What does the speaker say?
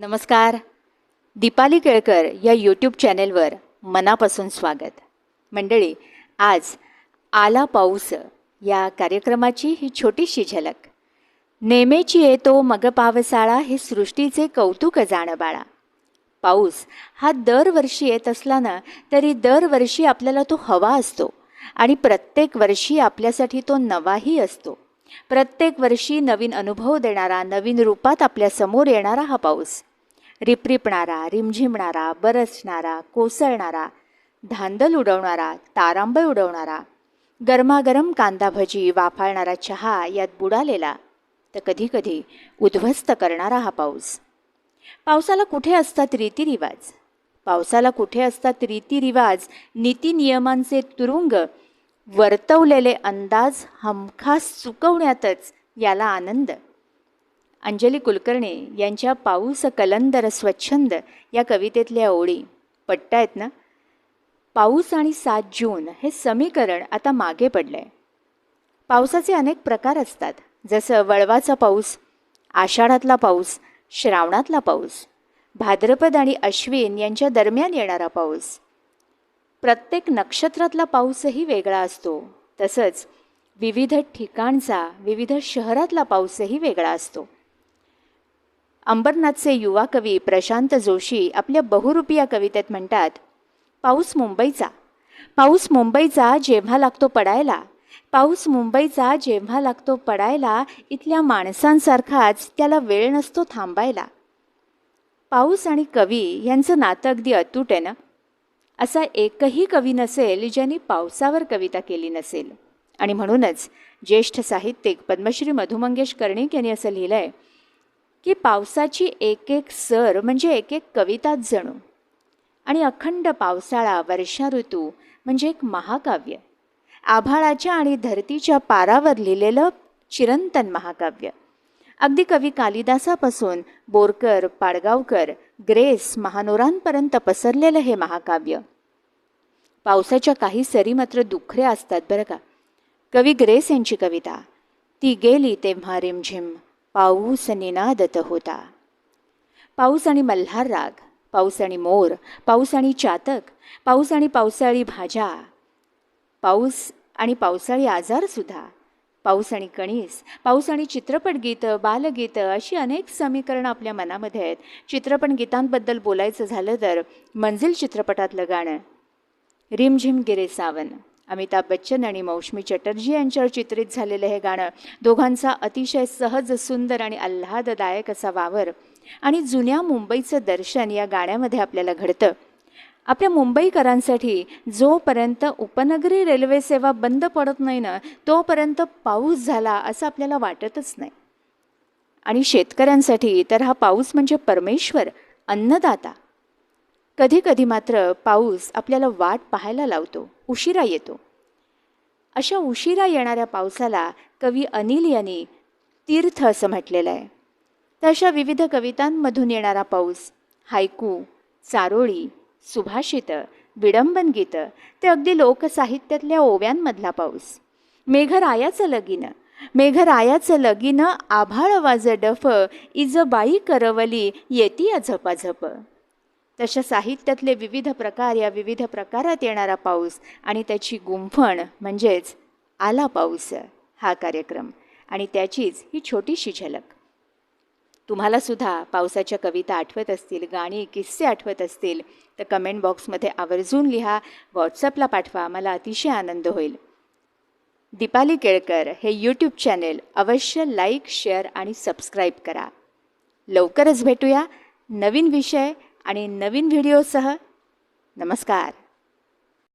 नमस्कार. दीपाली केळकर या यूट्यूब चॅनेलवर मनापासून स्वागत. मंडळी आज आला पाऊस या कार्यक्रमाची ही छोटीशी झलक. नेमेची येतो मग पावसाळा हे सृष्टीचे कौतुक जाण बाळा पाऊस हा दरवर्षी येत असला ना तरी दरवर्षी आपल्याला तो हवा असतो आणि प्रत्येक वर्षी आपल्यासाठी तो नवाही असतो. प्रत्येक वर्षी नवीन अनुभव देणारा नवीन रूपात आपल्यासमोर येणारा हा पाऊस. रिपरिपणारा रिमझिमणारा बरसणारा कोसळणारा धांदल उडवणारा तारांबळ उडवणारा गरमागरम कांदा भजी वाफाळणारा चहा यात बुडालेला तर कधीकधी उद्ध्वस्त करणारा हा पाऊस. पावसाला कुठे असतात रीतिरिवाज? पावसाला कुठे असतात रीतिरिवाज? नीतिनियमांचे तुरुंग वर्तवलेले अंदाज हमखास चुकवण्यातच याला आनंद. अंजली कुलकर्णी यांच्या पाऊस कलंदर स्वच्छंद या कवितेतल्या ओळी पट्टायत ना? पाऊस आणि सात जून हे समीकरण आता मागे पडलं आहे पावसाचे अनेक प्रकार असतात जसं वळवाचा पाऊस आषाढातला पाऊस श्रावणातला पाऊस भाद्रपद आणि अश्विन यांच्या दरम्यान येणारा पाऊस. प्रत्येक नक्षत्रातला पाऊसही वेगळा असतो. तसंच विविध ठिकाणचा विविध शहरातला पाऊसही वेगळा असतो. अंबरनाथचे युवा कवी प्रशांत जोशी आपल्या बहुरूपी या कवितेत म्हणतात पाऊस मुंबईचा. पाऊस मुंबईचा जेव्हा लागतो पडायला पाऊस मुंबईचा जेव्हा लागतो पडायला इथल्या माणसांसारखाच त्याला वेळ नसतो थांबायला. पाऊस आणि कवी यांचं नातं अगदी अतूट आहे ना? असा एकही कवी नसेल ज्यांनी पावसावर कविता केली नसेल. आणि म्हणूनच ज्येष्ठ साहित्यिक पद्मश्री मधु मंगेश कर्णिक यांनी असं लिहिलं आहे की पावसाची एक एक सर म्हणजे एक एक कविताच जणू. आणि अखंड पावसाळा वर्षा ऋतू म्हणजे एक महाकाव्य. आभाळाच्या आणि धरतीच्या पारावर लिहिलेलं चिरंतन महाकाव्य. अगदी कवी कालिदासापासून बोरकर पाडगावकर ग्रेस महानोरांपर्यंत पसरलेलं हे महाकाव्य. पावसाच्या काही सरी मात्र दुखऱ्या असतात बरं का. कवी ग्रेस यांची कविता ती गेली तेव्हा रिमझिम पाऊस निनादत होता. पाऊस आणि मल्हार राग पाऊस आणि मोर पाऊस आणि चातक पाऊस आणि पावसाळी भाज्या पाऊस आणि पावसाळी आजारसुद्धा पाऊस आणि कणीस पाऊस आणि चित्रपट गीतं बालगीतं अशी अनेक समीकरणं आपल्या मनामध्ये आहेत. चित्रपट गीतांबद्दल बोलायचं झालं तर मंजिल चित्रपटातलं गाणं. रिमझिम गिरे सावन. अमिताभ बच्चन आणि मौशमी चटर्जी यांच्यावर चित्रित झालेलं हे गाणं दोघांचा अतिशय सहज सुंदर आणि आल्हाददायक असा वावर आणि जुन्या मुंबईचं दर्शन या गाण्यामध्ये आपल्याला घडतं. आपल्या मुंबईकरांसाठी जोपर्यंत उपनगरी रेल्वे सेवा बंद पडत नाही ना तोपर्यंत पाऊस झाला असं आपल्याला वाटतच नाही. आणि शेतकऱ्यांसाठी तर हा पाऊस म्हणजे परमेश्वर अन्नदाता. कधी कधी मात्र पाऊस आपल्याला वाट पाहायला लावतो उशिरा येतो. अशा उशिरा येणाऱ्या पावसाला कवी अनिल यांनी तीर्थ असं म्हटलेलं आहे. तर अशा विविध कवितांमधून येणारा पाऊस हायकू चारोळी सुभाषितं विडंबन गीतं ते अगदी लोकसाहित्यातल्या ओव्यांमधला पाऊस. मेघरायाचं लगीनं मेघरायाचं लगीनं आभाळ वाज डफ इज बाई करवली येती झपाझप तशा साहित्यातले विविध प्रकार या विविध प्रकारात येणारा पाऊस आणि त्याची गुंफण म्हणजेच आला पाऊस हा कार्यक्रम. आणि त्याचीच ही छोटीशी झलक. तुम्हाला सुद्धा पावसाच्या कविता आठवत असतील गाणी किस्से आठवत असतील तर कमेंट बॉक्समध्ये आवर्जून लिहा व्हॉट्सअपला पाठवा मला अतिशय आनंद होईल. दीपाली केळकर हे यूट्यूब चॅनेल अवश्य लाईक शेअर आणि सबस्क्राईब करा. लवकरच भेटूया नवीन विषय आणि नवीन व्हिडिओसह नमस्कार.